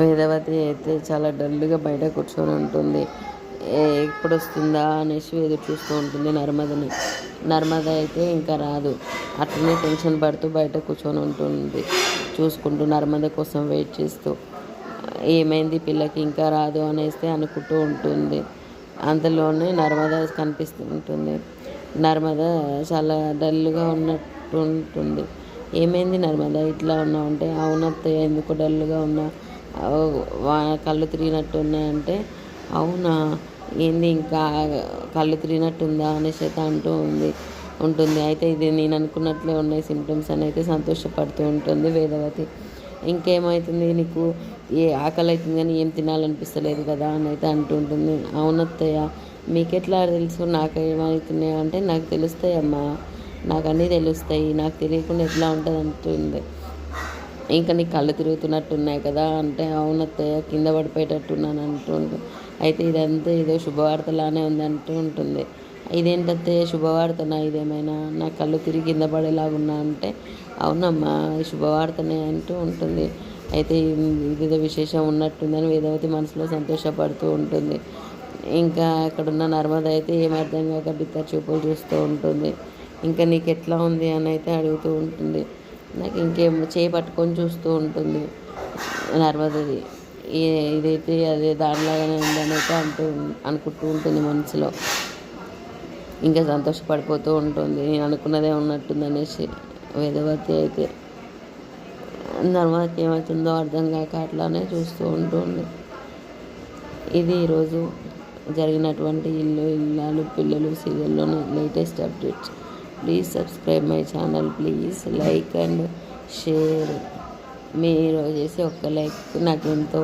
వేదవతి అయితే చాలా డల్గా బయట కూర్చొని ఉంటుంది. ఎప్పుడు వస్తుందా అనేసి ఎదురు చూస్తూ ఉంటుంది నర్మదని. నర్మద అయితే ఇంకా రాదు. అట్లనే టెన్షన్ పడుతూ బయట కూర్చొని ఉంటుంది. చూసుకుంటూ నర్మద కోసం వెయిట్ చేస్తూ ఏమైంది పిల్లకి ఇంకా రాదు అనేస్తే అనుకుంటూ ఉంటుంది. అంతలోనే నర్మద కనిపిస్తూ ఉంటుంది. నర్మద చాలా డల్గా ఉన్నట్టు ఉంటుంది. ఏమైంది నర్మదా? ఇట్లా ఉన్నావు అంటే అవునత్తయ్య ఎందుకు డల్గా ఉన్నా. కళ్ళు తిరిగినట్టు ఉన్నాయంటే అవునా? ఏంది ఇంకా కళ్ళు తిరిగినట్టుందా అనేసి అయితే అంటూ ఉంది ఉంటుంది. అయితే ఇది నేను అనుకున్నట్లే ఉన్నాయి సిమ్టమ్స్ అని అయితే సంతోషపడుతూ ఉంటుంది వేదవతి. ఇంకేమవుతుంది నీకు? ఏ ఆకలి అవుతుంది కానీ ఏం తినాలనిపిస్తలేదు కదా అని అయితే అంటుంటుంది అవునత్తయ్య మీకెట్లా తెలుసు నాకు ఏమవుతున్నాయో అంటే నాకు తెలుస్తాయమ్మా. నాకు అన్నీ తెలుస్తాయి నాకు తెలియకుండా ఎట్లా ఉంటుంది అంటుంది. ఇంకా నీ కళ్ళు తిరుగుతున్నట్టున్నాయి కదా అంటే అవునత్తయ్య కింద పడిపోయేటట్టున్నాను అంటుండు. అయితే ఇదంతా ఏదో శుభవార్తలానే ఉంది అంటూ ఉంటుంది. ఇదేంటత్తయ్య శుభవార్తనా ఇదేమైనా? నా కళ్ళు తిరిగి కింద పడేలాగున్నా అంటే అవునమ్మా శుభవార్తనే అంటూ ఉంటుంది. అయితే ఇదేదో విశేషం ఉన్నట్టుందని వేదవతి మనసులో సంతోషపడుతూ ఉంటుంది. ఇంకా అక్కడున్న నర్మద అయితే ఏమర్థంగా కాక బిత్త చూపులు చూస్తూ ఉంటుంది. ఇంకా నీకు ఎట్లా ఉంది అని అయితే అడుగుతూ ఉంటుంది. నాకు ఇంకేం చేయి పట్టుకొని చూస్తూ ఉంటుంది. నర్మదది. ఇదైతే అదే దానిలాగానే ఉందని అయితే అంటూ అనుకుంటూ ఉంటుంది మనసులో. ఇంకా సంతోషపడిపోతూ ఉంటుంది. నేను అనుకున్నదే ఉన్నట్టుంది అనేసి వేదవతి అయితే నర్మదకి ఏమవుతుందో అర్థం కాక అట్లానే చూస్తూ ఉంటుంది ఇది ఈరోజు జరిగినటువంటి ఇల్లు ఇల్లాలు పిల్లలు సీరియల్లోని latest updates. Please subscribe my channel please like and share మీరు చేసి ఒక్క లైక్ నాకు ఎంతో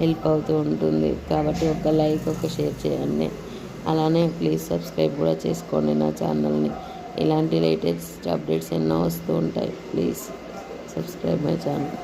హెల్ప్ అవుతూ ఉంటుంది. కాబట్టి ఒక లైక్ ఒక షేర్ చేయండి. అలానే ప్లీజ్ సబ్స్క్రైబ్ కూడా చేసుకోండి నా ఛానల్ని ఇలాంటి లేటెస్ట్ అప్డేట్స్ ఎన్నో వస్తూ ఉంటాయి. Please subscribe my channel